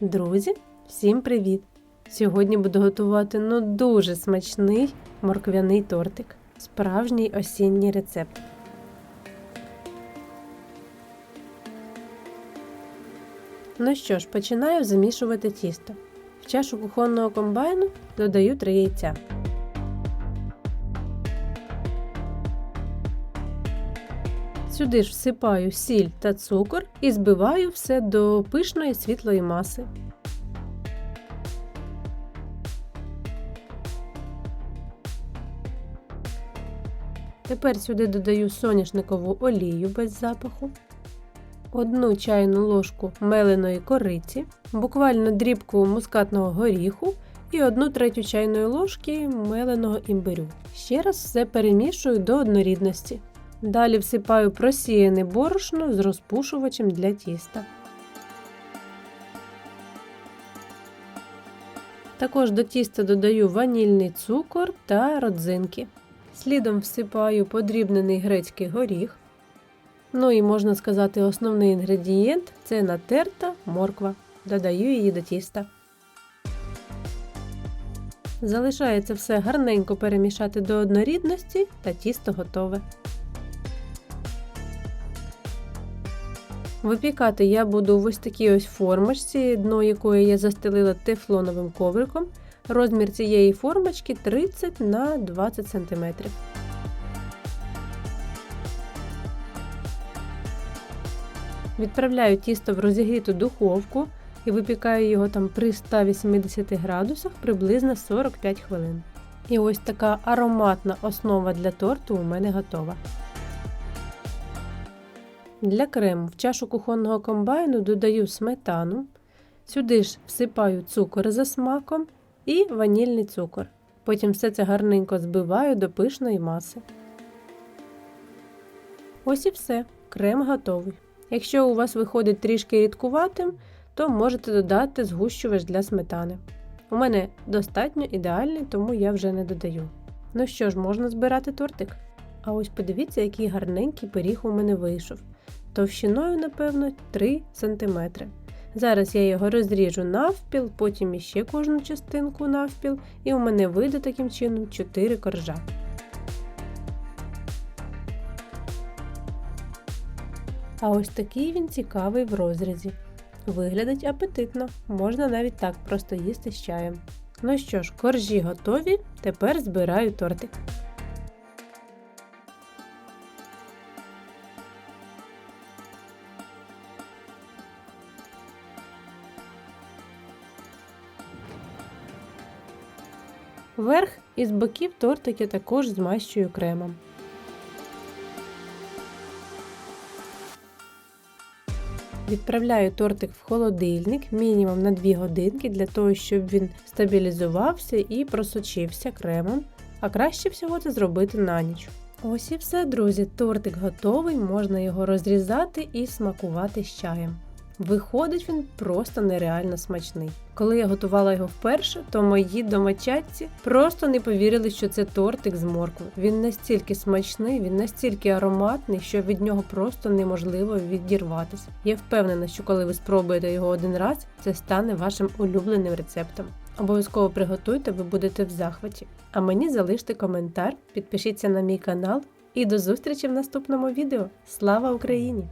Друзі, всім привіт! Сьогодні буду готувати ну дуже смачний морквяний тортик. Справжній осінній рецепт. Ну що ж, починаю замішувати тісто. В чашу кухонного комбайну додаю 3 яйця. Сюди ж всипаю сіль та цукор і збиваю все до пишної світлої маси. Тепер сюди додаю соняшникову олію без запаху, одну чайну ложку меленої кориці, буквально дрібку мускатного горіху і одну третю чайної ложки меленого імбирю. Ще раз все перемішую до однорідності. Далі всипаю просіяне борошно з розпушувачем для тіста. Також до тіста додаю ванільний цукор та родзинки. Слідом всипаю подрібнений грецький горіх. Ну і можна сказати, основний інгредієнт це натерта морква. Додаю її до тіста. Залишається все гарненько перемішати до однорідності та тісто готове. Випікати я буду в ось такій ось формочці, дно якої я застелила тефлоновим ковриком. Розмір цієї формочки 30 на 20 см. Відправляю тісто в розігріту духовку і випікаю його там при 180 градусах приблизно 45 хвилин. І ось така ароматна основа для торту у мене готова. Для крему в чашу кухонного комбайну додаю сметану, сюди ж всипаю цукор за смаком і ванільний цукор. Потім все це гарненько збиваю до пишної маси. Ось і все, крем готовий. Якщо у вас виходить трішки рідкуватим, то можете додати згущувач для сметани. У мене достатньо ідеальний, тому я вже не додаю. Ну що ж, можна збирати тортик? А ось подивіться, який гарненький пиріг у мене вийшов. Товщиною, напевно, 3 см. Зараз я його розріжу навпіл, потім іще кожну частинку навпіл, і у мене вийде таким чином 4 коржа. А ось такий він цікавий в розрізі. Виглядить апетитно, можна навіть так просто їсти з чаєм. Ну що ж, коржі готові, тепер збираю тортик. Верх із боків тортик я також змащую кремом. Відправляю тортик в холодильник мінімум на 2 годинки для того, щоб він стабілізувався і просочився кремом, а краще всього це зробити на ніч. Ось і все, друзі, тортик готовий, можна його розрізати і смакувати з чаєм. Виходить він просто нереально смачний. Коли я готувала його вперше, то мої домочадці просто не повірили, що це тортик з моркви. Він настільки смачний, він настільки ароматний, що від нього просто неможливо відірватися. Я впевнена, що коли ви спробуєте його один раз, це стане вашим улюбленим рецептом. Обов'язково приготуйте, ви будете в захваті. А мені залиште коментар, підпишіться на мій канал і до зустрічі в наступному відео. Слава Україні!